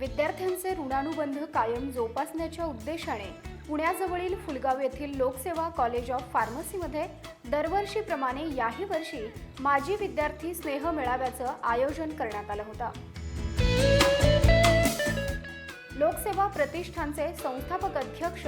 विद्यार्थ्यांचे ऋणानुबंध कायम जोपासण्याच्या उद्देशाने पुण्याजवळील फुलगाव येथील लोकसेवा कॉलेज ऑफ फार्मसीमध्ये दरवर्षीप्रमाणे याही वर्षी माजी विद्यार्थी स्नेह मेळाव्याचं आयोजन करण्यात आलं होतं. लोकसेवा प्रतिष्ठानचे संस्थापक अध्यक्ष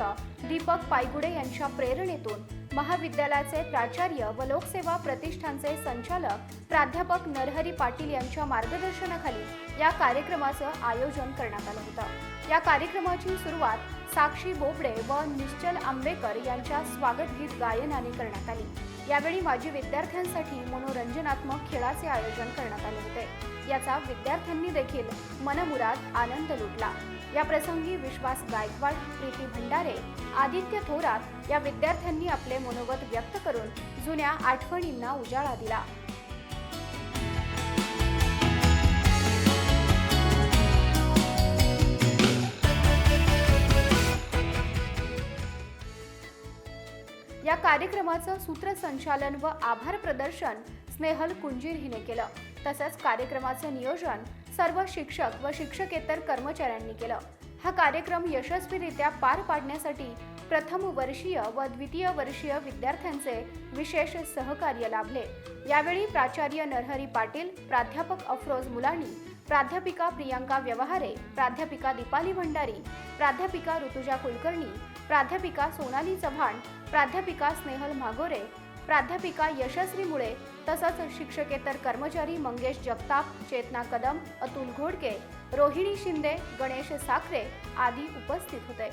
दीपक पायगुडे यांच्या प्रेरणेतून महाविद्यालयाचे प्राचार्य व लोकसेवा प्रतिष्ठानचे संचालक प्राध्यापक नरहरी पाटील यांच्या मार्गदर्शनाखाली या कार्यक्रमाचं आयोजन करण्यात आलं होतं. या कार्यक्रमाची सुरुवात साक्षी बोबडे व निश्चल आंबेकर यांच्या स्वागत गीत गायनाने करण्यात आली. यावेळी माजी विद्यार्थ्यांसाठी मनोरंजनात्मक खेळाचे आयोजन करण्यात आले होते. याचा विद्यार्थ्यांनी देखील मनमुराद आनंद लुटला. या प्रसंगी विश्वास गायकवाड प्रीती भंडारे आदित्य थोरात या विद्यार्थ्यांनी आपले मनोगत व्यक्त करून जुन्या आठवणींना उजाळा दिला. या कार्यक्रमाचं सूत्रसंचालन व आभार प्रदर्शन स्नेहल कुंजीर हिने केलं. तसंच कार्यक्रमाचं नियोजन सर्व शिक्षक व शिक्षकेतर कर्मचाऱ्यांनी केलं. हा कार्यक्रम यशस्वीरित्या पार पाडण्यासाठी प्रथम वर्षीय व द्वितीय वर्षीय विद्यार्थ्यांचे विशेष सहकार्य लाभले. यावेळी प्राचार्य नरहरी पाटील प्राध्यापक अफरोज मुलाणी प्राध्यापिका प्रियांका व्यवहारे प्राध्यापिका दीपाली भंडारी प्राध्यापिका ऋतुजा कुलकर्णी प्राध्यापिका सोनाली चव्हाण प्राध्यापिका स्नेहल मागोरे प्राध्यापिका यशस्वी मुळे तसंच शिक्षकेतर कर्मचारी मंगेश जगताप चेतना कदम अतुल घोडके रोहिणी शिंदे गणेश साखरे आदी उपस्थित होते.